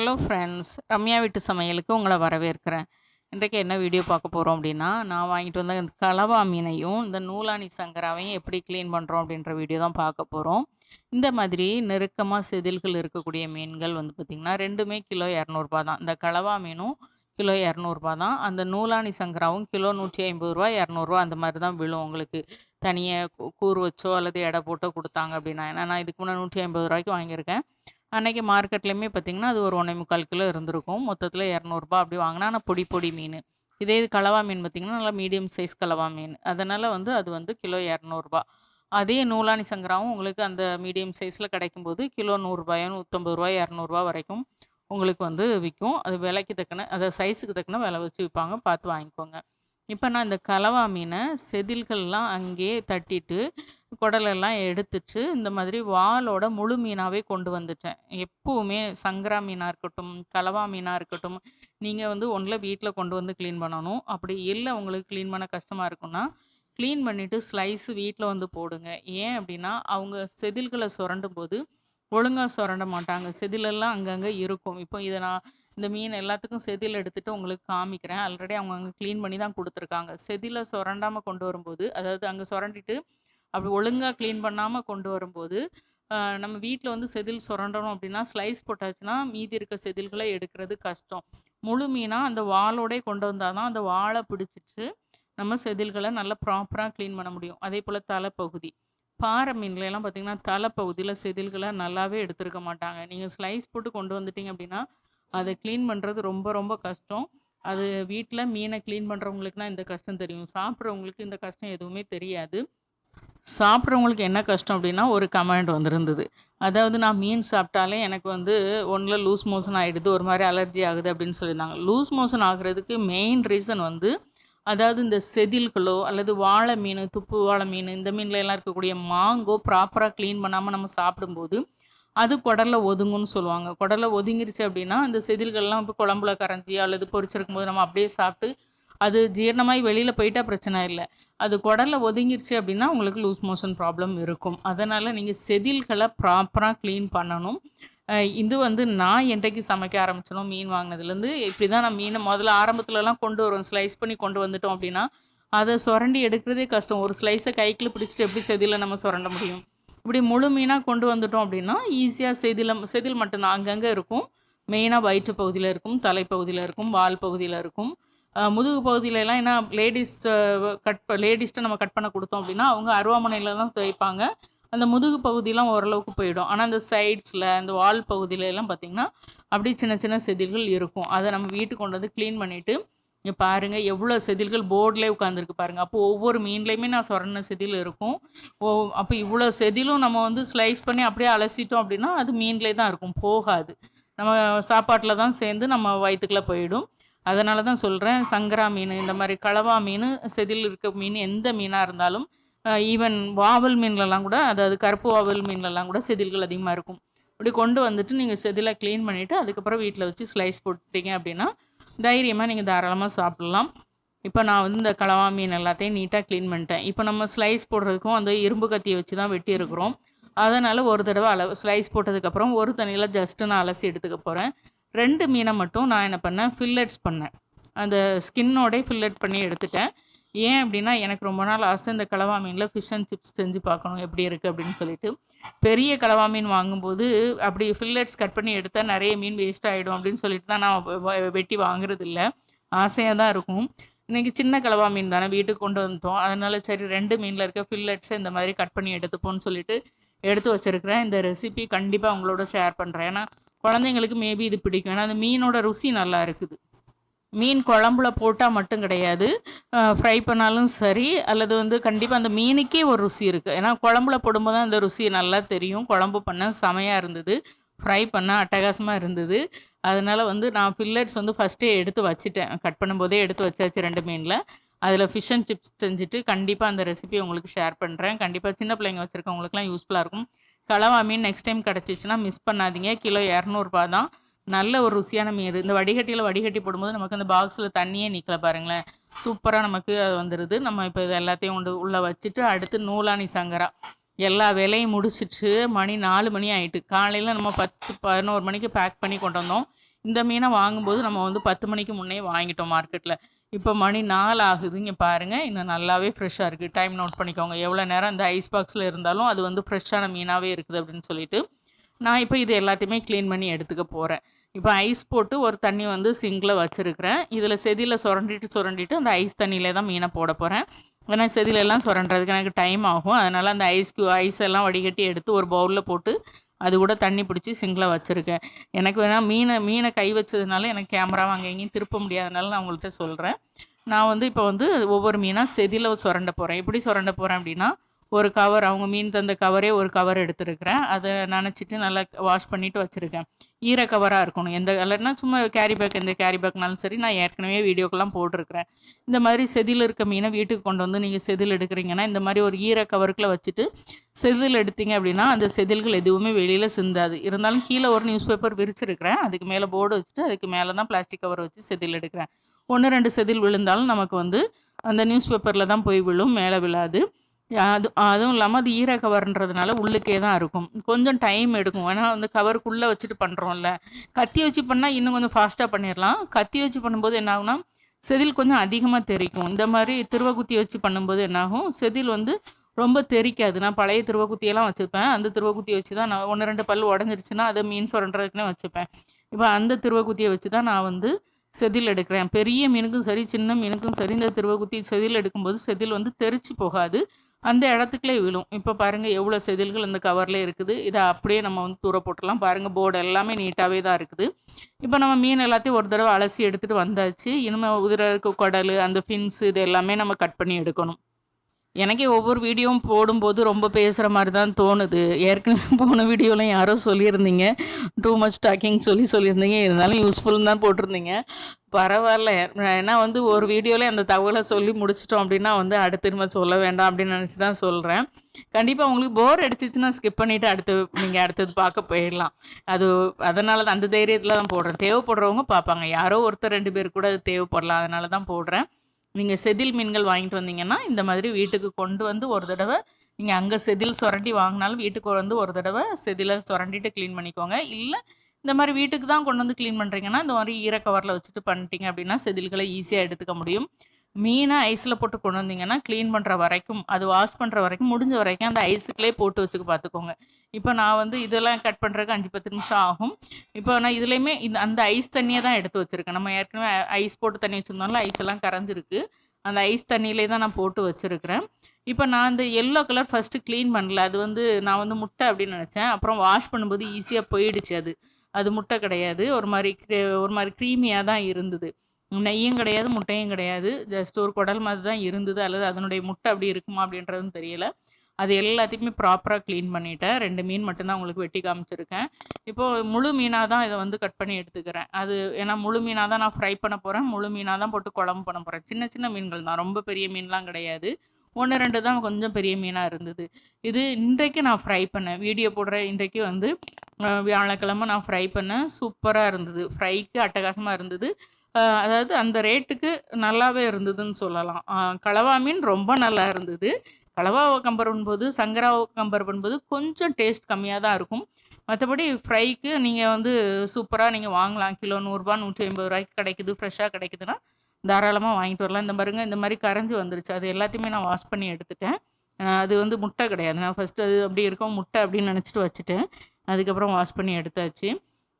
Hello friends Ramya வீட்டு சமையலுக்கு உங்களை வரவேற்கிறேன். இன்றைக்கு என்ன வீடியோ பார்க்க போகிறோம் அப்படின்னா நான் வாங்கிட்டு வந்த இந்த கலவா மீனையும் இந்த நூலானி சங்கராவையும் எப்படி க்ளீன் பண்ணுறோம் அப்படின்ற வீடியோ தான் பார்க்க போகிறோம் இந்த மாதிரி நெருக்கமாக செதில்கள் இருக்கக்கூடிய மீன்கள் வந்து பார்த்திங்கன்னா ரெண்டுமே கிலோ இரநூறுபா தான். இந்த கலவா மீனும் கிலோ இரநூறுபா தான். அந்த நூலானி சங்கராவும் கிலோ நூற்றி ஐம்பது ரூபா இரநூறுவா அந்த மாதிரி தான் விழும். உங்களுக்கு தனியாக கூறு வச்சோ அல்லது எடை போட்டோ கொடுத்தாங்க அப்படின்னா. ஏன்னா நான் இதுக்கு முன்னே நூற்றி ஐம்பது ரூபாய்க்கு வாங்கியிருக்கேன். அன்றைக்கி மார்க்கெட்லேயுமே பார்த்திங்கன்னா அது ஒரு ஒன்றே முக்கால் கிலோ இருந்திருக்கும். மொத்தத்தில் இரநூறுபா அப்படி வாங்கினா ஆனால் பொடி பொடி மீன். இதே இது கலவா மீன் பார்த்திங்கன்னா நல்லா மீடியம் சைஸ் கலவா மீன். அதனால் வந்து அது வந்து கிலோ இரநூறுபா. அதே நூலானி சங்கராவும் உங்களுக்கு அந்த மீடியம் சைஸில் கிடைக்கும்போது கிலோ நூறுரூபாயோ நூற்றம்பது ரூபாய் இரநூறுபா வரைக்கும் உங்களுக்கு வந்து விற்கும் அது விலைக்கு தக்கன அதை சைஸுக்கு தக்கன விலை வச்சு விற்பாங்க. பார்த்து வாங்கிக்கோங்க. இப்போ நான் இந்த கலவா மீனை செதில்கள்லாம் அங்கேயே தட்டிட்டு குடலெல்லாம் எடுத்துட்டு இந்த மாதிரி வாலோட முழு மீனாகவே கொண்டு வந்துட்டேன். எப்போவுமே சங்கரா மீனாக இருக்கட்டும் கலவா மீனாக இருக்கட்டும் நீங்கள் வந்து ஒன்றில் வீட்டில் கொண்டு வந்து க்ளீன் பண்ணணும். அப்படி இல்லை உங்களுக்கு க்ளீன் பண்ண கஷ்டமாக இருக்குன்னா க்ளீன் பண்ணிவிட்டு ஸ்லைஸ் வீட்டில் வந்து போடுங்க. ஏன் அப்படின்னா அவங்க செதில்களை சுரண்டும் போது ஒழுங்காக சுரண்ட மாட்டாங்க. செதிலெல்லாம் அங்கங்கே இருக்கும். இப்போ இதை நான் இந்த மீன் எல்லாத்துக்கும் செதில் எடுத்துகிட்டு உங்களுக்கு காமிக்கிறேன். ஆல்ரெடி அவங்க அங்கே க்ளீன் பண்ணி தான் கொடுத்துருக்காங்க. செதிலை சுரண்டாமல் கொண்டு வரும்போது அதாவது அங்கே சுரண்டிட்டு அப்படி ஒழுங்காக க்ளீன் பண்ணாமல் கொண்டு வரும்போது நம்ம வீட்டில் வந்து செதில் சுரண்டணும் அப்படின்னா ஸ்லைஸ் போட்டாச்சுன்னா மீதி இருக்க செதில்களை எடுக்கிறது கஷ்டம். முழு மீனாக அந்த வாளோடே கொண்டு வந்தால் தான் அந்த வாழை பிடிச்சிட்டு நம்ம செதில்களை நல்லா ப்ராப்பராக க்ளீன் பண்ண முடியும். அதே போல் தலைப்பகுதி. பாறை மீன்களெல்லாம் பார்த்திங்கன்னா பார்த்தீங்கன்னா தலைப்பகுதியில் செதில்களை நல்லாவே எடுத்துருக்க மாட்டாங்க. நீங்கள் ஸ்லைஸ் போட்டு கொண்டு வந்துட்டீங்க அப்படின்னா அதை க்ளீன் பண்ணுறது ரொம்ப ரொம்ப கஷ்டம். அது வீட்டில் மீனை க்ளீன் பண்ணுறவங்களுக்கு தான் இந்த கஷ்டம் தெரியும். சாப்பிட்றவங்களுக்கு இந்த கஷ்டம் எதுவுமே தெரியாது. சாப்பிட்றவங்களுக்கு என்ன கஷ்டம் அப்படின்னா ஒரு கமெண்ட் வந்திருந்தது. அதாவது நான் மீன் சாப்பிட்டாலே எனக்கு வந்து ஒன்றில் லூஸ் மோஷன் ஆகிடுது ஒரு மாதிரி அலர்ஜி ஆகுது அப்படின்னு சொல்லியிருந்தாங்க. லூஸ் மோஷன் ஆகுறதுக்கு மெயின் ரீசன் வந்து அதாவது இந்த செதில்களோ அல்லது வாழை மீன் துப்பு வாழை மீன் இந்த மீன்ல எல்லாம் இருக்கக்கூடிய மாங்கோ ப்ராப்பராக க்ளீன் பண்ணாமல் நம்ம சாப்பிடும்போது அது குடலில் ஒதுங்குன்னு சொல்லுவாங்க. குடலில் ஒதுங்கிருச்சு அப்படின்னா அந்த செதில்கள்லாம் இப்போ குழம்புல கரைஞ்சி அல்லது பொறிச்சிருக்கும் போது நம்ம அப்படியே சாப்பிட்டு அது ஜீரணமாகி வெளியில் போயிட்டால் பிரச்சனை இல்லை. அது குடலில் ஒதுங்கிருச்சு அப்படின்னா உங்களுக்கு லூஸ் மோஷன் ப்ராப்ளம் இருக்கும். அதனால் நீங்கள் செதில்களை ப்ராப்பராக க்ளீன் பண்ணணும். இது வந்து நான் என்றைக்கு சமைக்க ஆரம்பிச்சனோ மீன் வாங்கினதுலேருந்து இப்படி தான் நான் மீனை முதல்ல ஆரம்பத்துலலாம் கொண்டு வரும் ஸ்லைஸ் பண்ணி கொண்டு வந்துட்டோம் அப்படின்னா அதை சுரண்டி எடுக்கிறதே கஷ்டம். ஒரு ஸ்லைஸை கைக்கில் பிடிச்சிட்டு எப்படி செதில நம்ம சுரண்ட முடியும்? இப்படி முழு மீனாக கொண்டு வந்துட்டோம் அப்படின்னா ஈஸியாக செதில செதில் மட்டும்தான். அங்கங்கே இருக்கும். மெயினாக வயிற்று பகுதியில் இருக்கும் தலைப்பகுதியில் இருக்கும் வால் பகுதியில் இருக்கும். முதுகு பகுதியிலலாம் என்ன லேடிஸ் கட் லேடிஸ்ட்டை நம்ம கட் பண்ண கொடுத்தோம் அப்படின்னா அவங்க அருவாமனையில் தான் துவைப்பாங்க அந்த முதுகு பகுதியெலாம் ஓரளவுக்கு போயிடும். ஆனால் அந்த சைட்ஸில் அந்த வால் பகுதியிலலாம் பார்த்திங்கன்னா அப்படியே சின்ன சின்ன செதில்கள் இருக்கும். அதை நம்ம வீட்டுக்கு கொண்டு வந்து க்ளீன் பண்ணிவிட்டு இங்கே பாருங்கள் எவ்வளோ செதில்கள் போர்டில் உட்காந்துருக்கு பாருங்கள் அப்போ ஒவ்வொரு மீன்லேயுமே நான் சொரண செதில் இருக்கும். ஓ அப்போ இவ்வளோ செதிலும் நம்ம வந்து ஸ்லைஸ் பண்ணி அப்படியே அலசிட்டோம் அப்படின்னா அது மீன்லேயே தான் இருக்கும். போகாது. நம்ம சாப்பாட்டில் தான் சேர்ந்து நம்ம வயிற்றுக்குள்ளே போயிடும். அதனால தான் சொல்கிறேன் சங்கரா மீன் இந்த மாதிரி கலவா மீன் செதில் இருக்க மீன் எந்த மீனாக இருந்தாலும் ஈவன் வாவல் மீன்லலாம் கூட அதாவது கருப்பு வாவல் மீன்லலாம் கூட செதில்கள் அதிகமாக இருக்கும். இப்படி கொண்டு வந்துட்டு நீங்கள் செதிலை க்ளீன் பண்ணிவிட்டு அதுக்கப்புறம் வீட்டில் வச்சு ஸ்லைஸ் போட்டுட்டீங்க அப்படின்னா தைரியமாக நீங்கள் தாராளமாக சாப்பிட்லாம். இப்போ நான் வந்து இந்த கலவா மீன் எல்லாத்தையும் நீட்டாக க்ளீன் பண்ணிட்டேன். இப்போ நம்ம ஸ்லைஸ் போடுறதுக்கும் அந்த இரும்பு கத்தியை வச்சு தான் வெட்டியிருக்கிறோம் அதனால் ஒரு தடவை அளவு ஸ்லைஸ் போட்டதுக்கப்புறம் ஒரு தண்ணியில் ஜஸ்ட்டு நான் அலசி எடுத்துக்க போகிறேன் ரெண்டு மீனை மட்டும் நான் என்ன பண்ணேன் ஃபில்லட்ஸ் பண்ணேன். அந்த ஸ்கின்னோடே ஃபில்லட் பண்ணி எடுத்துட்டேன். ஏன் அப்படின்னா எனக்கு ரொம்ப நாள் ஆசை இந்த கலவா மீனில் ஃபிஷ் அண்ட் சிப்ஸ் செஞ்சு பார்க்கணும் எப்படி இருக்குது அப்படின்னு சொல்லிட்டு. பெரிய கலவா மீன் வாங்கும்போது அப்படி ஃபில்லட்ஸ் கட் பண்ணி எடுத்தால் நிறைய மீன் வேஸ்ட் ஆகிடும் அப்படின்னு சொல்லிட்டு தான் நான் வெட்டி வாங்குறது இல்லை ஆசையாக தான் இருக்கும். இன்றைக்கி சின்ன கலவா மீன் தானே வீட்டுக்கு கொண்டு வந்துட்டோம். அதனால் சரி ரெண்டு மீனில் இருக்க ஃபில்லட்ஸை இந்த மாதிரி கட் பண்ணி எடுத்துப்போம்னு சொல்லிட்டு எடுத்து வச்சிருக்கிறேன். இந்த ரெசிபி கண்டிப்பாக உங்களோட ஷேர் பண்ணுறேன் ஏன்னா குழந்தைங்களுக்கு மேபி இது பிடிக்கும். ஏன்னா அந்த மீனோட ருசி நல்லா இருக்குது. மீன் குழம்புல போட்டால் மட்டும் கிடையாது. ஃப்ரை பண்ணாலும் சரி அல்லது வந்து கண்டிப்பாக அந்த மீனுக்கே ஒரு ருசி இருக்குது ஏன்னா குழம்புல போடும்போது தான் அந்த ருசி நல்லா தெரியும். குழம்பு பண்ண செமையாக இருந்தது. ஃப்ரை பண்ண அட்டகாசமாக இருந்தது. அதனால் வந்து நான் ஃபில்லட்ஸ் வந்து ஃபஸ்ட்டே எடுத்து வச்சுட்டேன். கட் பண்ணும்போதே எடுத்து வச்சாச்சு ரெண்டு மீனில். அதில் ஃபிஷ் அண்ட் சிப்ஸ் செஞ்சுட்டு கண்டிப்பாக அந்த ரெசிபி உங்களுக்கு ஷேர் பண்ணுறேன் கண்டிப்பாக சின்ன பிள்ளைங்க வச்சுருக்கவங்களுக்குலாம் யூஸ்ஃபுல்லாக இருக்கும். கலவா மீன் நெக்ஸ்ட் டைம் கிடச்சிச்சின்னா மிஸ் பண்ணாதீங்க. கிலோ இரநூறுபா தான். நல்ல ஒரு ருசியான மீன். இந்த வடிகட்டியில் வடிகட்டி போடும்போது நமக்கு அந்த பாக்ஸில் தண்ணியே நிற்கல பாருங்களேன். சூப்பராக நமக்கு அது வந்துடுது நம்ம இப்போ இது எல்லாத்தையும் உண்டு உள்ளே வச்சுட்டு அடுத்து நூலானி சங்கரா. எல்லா வேலையும் முடிச்சிட்டு மணி நாலு மணி ஆகிட்டு காலையில் நம்ம பத்து பதினோரு மணிக்கு பேக் பண்ணி கொண்டு வந்தோம். இந்த மீனை வாங்கும்போது நம்ம வந்து பத்து மணிக்கு முன்னே வாங்கிட்டோம் மார்க்கெட்டில் இப்போ மணி நாலு ஆகுது இங்கே பாருங்கள் இன்னும் நல்லாவே ஃப்ரெஷ்ஷாக இருக்குது டைம் நோட் பண்ணிக்கோங்க. எவ்வளோ நேரம் இந்த ஐஸ் பாக்ஸில் இருந்தாலும் அது வந்து ஃப்ரெஷ்ஷான மீனாகவே இருக்குது அப்படின்னு சொல்லிட்டு நான் இப்போ இது எல்லாத்தையுமே க்ளீன் பண்ணி எடுத்துக்க போகிறேன் இப்போ ஐஸ் போட்டு ஒரு தண்ணி வந்து சிங்கில் வச்சுருக்கிறேன். இதில் செதியில் சுரண்டிட்டு சுரண்டிட்டு அந்த ஐஸ் தண்ணியிலே தான் மீனை போட போகிறேன் ஏன்னா செதிலெல்லாம் சுரண்டுறதுக்கு எனக்கு டைம் ஆகும். அதனால் அந்த ஐஸ் க்யூ ஐஸ் எல்லாம் வடிகட்டி எடுத்து ஒரு பவுலில் போட்டு அது கூட தண்ணி பிடிச்சி சிங்கில் வச்சுருக்கேன். எனக்கு வேணால் மீனை மீனை கை வச்சதுனால எனக்கு கேமரா அங்கே எங்கேயும் திருப்ப முடியாதனால நான் உங்கள்கிட்ட சொல்கிறேன் நான் வந்து இப்போ வந்து ஒவ்வொரு மீனாக செதியில் சுரண்ட போகிறேன் எப்படி சுரண்ட போகிறேன் அப்படின்னா ஒரு கவர் அவங்க மீன் தந்த கவரே ஒரு கவர் எடுத்துருக்கிறேன். அதை நினச்சிட்டு நல்லா வாஷ் பண்ணிவிட்டு வச்சுருக்கேன். ஈர கவராக இருக்கணும். எந்த கலர்னால் சும்மா கேரி பேக் எந்த கேரி பேக்னாலும் சரி நான் ஏற்கனவே வீடியோக்கெல்லாம் போட்டிருக்கிறேன். இந்த மாதிரி செதில் இருக்க மீனை வீட்டுக்கு கொண்டு வந்து நீங்கள் செதில் எடுக்கிறீங்கன்னா இந்த மாதிரி ஒரு ஈர கவருக்குள்ளே வச்சுட்டு செதில் எடுத்தீங்க அப்படின்னா அந்த செதில்கள் எதுவுமே வெளியில் சிந்தாது. இருந்தாலும் கீழே ஒரு நியூஸ் பேப்பர் விரிச்சிருக்கிறேன். அதுக்கு மேலே போர்டு வச்சுட்டு அதுக்கு மேலே தான் பிளாஸ்டிக் கவர் வச்சு செதில் எடுக்கிறேன். ஒன்று ரெண்டு செதில் விழுந்தாலும் நமக்கு வந்து அந்த நியூஸ் பேப்பரில் தான் போய் விழும் மேலே விழாது. அது அதுவும் இல்லாமல் அது ஈர கவர்ன்றதுனால உள்ளுக்கே தான் இருக்கும். கொஞ்சம் டைம் எடுக்கும். ஏன்னா வந்து கவருக்குள்ளே வச்சுட்டு பண்ணுறோம்ல கத்தி வச்சு பண்ணால் இன்னும் கொஞ்சம் ஃபாஸ்ட்டாக பண்ணிடலாம் கத்தி வச்சு பண்ணும்போது என்ன ஆகுனா செதில் கொஞ்சம் அதிகமாக தெரிக்கும். இந்த மாதிரி திருவக்குத்தி வச்சு பண்ணும்போது என்னாகும் செதில் வந்து ரொம்ப தெரிக்காது. நான் பழைய திருவக்குத்தியெல்லாம் வச்சுருப்பேன் அந்த திருவகுத்தியை வச்சு தான் நான் ஒன்று ரெண்டு பல் உடஞ்சிருச்சுன்னா அதை மீன் சுரண்டுறதுக்குனே வச்சுப்பேன். இப்போ அந்த திருவக்குத்தியை வச்சு தான் நான் வந்து செதில் எடுக்கிறேன். பெரிய மீனுக்கும் சரி சின்ன மீனுக்கும் சரி இந்த திருவக்குத்தி செதில் எடுக்கும்போது செதில் வந்து தெரிச்சு போகாது. அந்த இடத்துக்குள்ளே விழும். இப்போ பாருங்கள் எவ்வளோ செதில்கள் இந்த கவரில் இருக்குது. இதை அப்படியே நம்ம வந்து தூர போட்டுடலாம். பாருங்கள் போர்டு எல்லாமே நீட்டாகவே தான் இருக்குது. இப்போ நம்ம மீன் எல்லாத்தையும் ஒரு தடவை அலசி எடுத்துகிட்டு வந்தாச்சு. இனிமேல் உதிர இருக்க குடல் அந்த ஃபின்ஸ் இது எல்லாமே நம்ம கட் பண்ணி எடுக்கணும். எனக்கே ஒவ்வொரு வீடியோவும் போடும்போது ரொம்ப பேசுகிற மாதிரி தான் தோணுது. ஏற்கனவே போன வீடியோவில் யாரோ சொல்லியிருந்தீங்க. டூ மச் டாக்கிங் சொல்லி சொல்லியிருந்தீங்க. இருந்தாலும் யூஸ்ஃபுல்னு தான் போட்டிருந்தீங்க. பரவாயில்ல. ஏன்னா வந்து ஒரு வீடியோவில் அந்த தகவலை சொல்லி முடிச்சிட்டோம் அப்படின்னா வந்து அடுத்து திரும்ப சொல்ல வேண்டாம் அப்படின்னு நினச்சி தான் சொல்கிறேன் கண்டிப்பாக உங்களுக்கு போர் அடிச்சிச்சுன்னா ஸ்கிப் பண்ணிவிட்டு அடுத்து நீங்கள் அடுத்தது பார்க்க போயிடலாம். அது அதனால தான் அந்த தைரியத்தில் தான் போடுறேன். தேவைப்படுறவங்க பார்ப்பாங்க. யாரோ ஒருத்தர் ரெண்டு பேர் கூட அது தேவைப்படலாம். அதனால தான் போடுறேன். நீங்கள் செதில் மீன்கள் வாங்கிட்டு வந்தீங்கன்னா இந்த மாதிரி வீட்டுக்கு கொண்டு வந்து ஒரு தடவை நீங்கள் அங்கே செதில் சுரண்டி வாங்கினாலும் வீட்டுக்கு வந்து ஒரு தடவை செதிலை சுரண்டிட்டு க்ளீன் பண்ணிக்கோங்க. இல்லை இந்த மாதிரி வீட்டுக்கு தான் கொண்டு வந்து க்ளீன் பண்ணுறீங்கன்னா இந்த மாதிரி ஈர கவரில் வச்சுட்டு பண்ணிட்டீங்க அப்படின்னா செதில்களை ஈஸியாக எடுத்துக்க முடியும். மீனை ஐஸில் போட்டு கொண்டு வந்தீங்கன்னா க்ளீன் பண்ணுற வரைக்கும் அது வாஷ் பண்ணுற வரைக்கும் முடிஞ்ச வரைக்கும் அந்த ஐஸுக்குள்ளே போட்டு வச்சுக்க பார்த்துக்கோங்க இப்போ நான் வந்து இதெல்லாம் கட் பண்ணுறதுக்கு அஞ்சு பத்து நிமிஷம் ஆகும். இப்போ நான் இதுலேயுமே இந்த அந்த ஐஸ் தண்ணியை தான் எடுத்து வச்சுருக்கேன். நம்ம ஏற்கனவே ஐஸ் போட்டு தண்ணி வச்சுருந்தோம்ல ஐஸ் எல்லாம் கரைஞ்சிருக்கு. அந்த ஐஸ் தண்ணியிலே தான் நான் போட்டு வச்சுருக்கிறேன். இப்போ நான் இந்த எல்லோ கலர் ஃபஸ்ட்டு க்ளீன் பண்ணல. அது வந்து நான் வந்து முட்டை அப்படின்னு நினச்சேன். அப்புறம் வாஷ் பண்ணும்போது ஈஸியாக போயிடுச்சு அது. அது முட்டை கிடையாது. ஒரு மாதிரி ஒரு மாதிரி க்ரீமியாக தான் இருந்தது. நெய்யும் கிடையாது முட்டையும் கிடையாது. ஜஸ்ட் ஒரு குடல் மாதிரி தான் இருந்தது. அல்லது அதனுடைய முட்டை அப்படி இருக்குமா அப்படின்றதும் தெரியல. அது எல்லாத்தையுமே ப்ராப்பராக க்ளீன் பண்ணிவிட்டேன் ரெண்டு மீன் மட்டும்தான் உங்களுக்கு வெட்டி காமிச்சிருக்கேன். இப்போது முழு மீனாக தான் இதை வந்து கட் பண்ணி எடுத்துக்கிறேன். அது ஏன்னா முழு மீனாக தான் நான் ஃப்ரை பண்ண போகிறேன் முழு மீனாக தான் போட்டு குழம்பு பண்ண போகிறேன் சின்ன சின்ன மீன்கள் தான். ரொம்ப பெரிய மீன்லாம் கிடையாது. ஒன்று ரெண்டு தான் கொஞ்சம் பெரிய மீனாக இருந்தது. இது இன்றைக்கு நான் ஃப்ரை பண்ணேன். வீடியோ போடுற இன்றைக்கு வந்து வியாழக்கிழமை நான் ஃப்ரை பண்ணேன். சூப்பராக இருந்தது. ஃப்ரைக்கு அட்டகாசமாக இருந்தது. அதாவது அந்த ரேட்டுக்கு நல்லாவே இருந்ததுன்னு சொல்லலாம். கலவா மீன் ரொம்ப நல்லா இருந்தது. கலவாவை கம்பேர் பண்ணும்போது சங்கராவை கம்பேர் பண்ணும்போது கொஞ்சம் டேஸ்ட் கம்மியாக தான் இருக்கும். மற்றபடி ஃப்ரைக்கு நீங்கள் வந்து சூப்பராக நீங்கள் வாங்கலாம். கிலோ நூறுரூபா நூற்றி ஐம்பது ரூபாய்க்கு கிடைக்குது ஃப்ரெஷ்ஷாக கிடைக்குதுன்னா தாராளமாக வாங்கிட்டு வரலாம். இந்த பாருங்க இந்த மாதிரி கரைஞ்சி வந்துருச்சு. அது எல்லாத்தையுமே நான் வாஷ் பண்ணி எடுத்துட்டேன். அது வந்து முட்டை கிடையாது. நான் ஃபஸ்ட்டு அது அப்படி இருக்கும். முட்டை அப்படின்னு நினச்சிட்டு வச்சுட்டேன். அதுக்கப்புறம் வாஷ் பண்ணி எடுத்தாச்சு.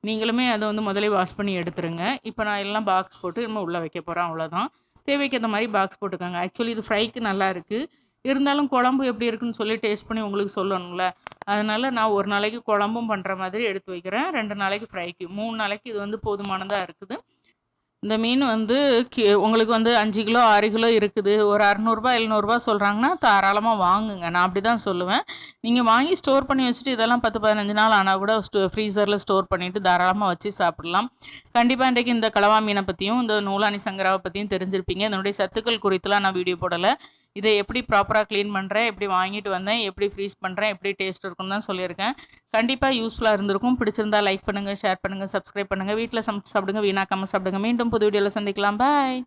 நீங்களுமே அதை வந்து முதலே வாஷ் பண்ணி எடுத்துருங்க. இப்போ நான் எல்லாம் பாக்ஸ் போட்டு நம்ம உள்ளே வைக்க போகிறேன் அவ்வளோதான் தேவைக்கு அந்த மாதிரி பாக்ஸ் போட்டுக்கோங்க. ஆக்சுவலி இது ஃப்ரைக்கு நல்லா இருக்குது இருந்தாலும் குழம்பு எப்படி இருக்குன்னு சொல்லி டேஸ்ட் பண்ணி உங்களுக்கு சொல்லணும்ல. அதனால் நான் ஒரு நாளைக்கு குழம்பும் பண்ணுற மாதிரி எடுத்து வைக்கிறேன். ரெண்டு நாளைக்கு ஃப்ரைக்கு மூணு நாளைக்கு இது வந்து போதுமானதாக இருக்குது. இந்த மீன் வந்து உங்களுக்கு வந்து அஞ்சு கிலோ ஆறு கிலோ இருக்குது. ஒரு அறநூறுபா எழுநூறுபா சொல்கிறாங்கன்னா தாராளமாக வாங்குங்க. நான் அப்படி தான் சொல்லுவேன். நீங்கள் வாங்கி ஸ்டோர் பண்ணி வச்சுட்டு இதெல்லாம் பத்து பதினஞ்சு நாள் ஆனால் கூட ஸ்டோ ஃப்ரீசரில் ஸ்டோர் பண்ணிவிட்டு தாராளமாக வச்சு சாப்பிடலாம். கண்டிப்பாக இன்றைக்கு இந்த களவா மீனை பற்றியும் இந்த நூலானி சங்கராவை பற்றியும் தெரிஞ்சிருப்பீங்க. இதனுடைய சத்துக்கள் குறித்துலாம் நான் வீடியோ போடலை. இதை எப்படி ப்ராப்பராக க்ளீன் பண்ணுறேன் எப்படி வாங்கிட்டு வந்தேன் எப்படி ஃப்ரீஸ் பண்ணுறேன் எப்படி டேஸ்ட் இருக்குன்னு தான் சொல்லியிருக்கேன். கண்டிப்பாக யூஸ்ஃபுல்லாக இருந்திருக்கும். பிடிச்சிருந்தா லைக் பண்ணுங்கள் ஷேர் பண்ணுங்கள் சப்ஸ்கிரைப் பண்ணுங்கள் வீட்டில் சமைச்சு சாப்பிடுங்க வீணாக்காமல் சாப்பிடுங்க. மீண்டும் புது வீடியோவில் சந்திக்கலாம். பாய்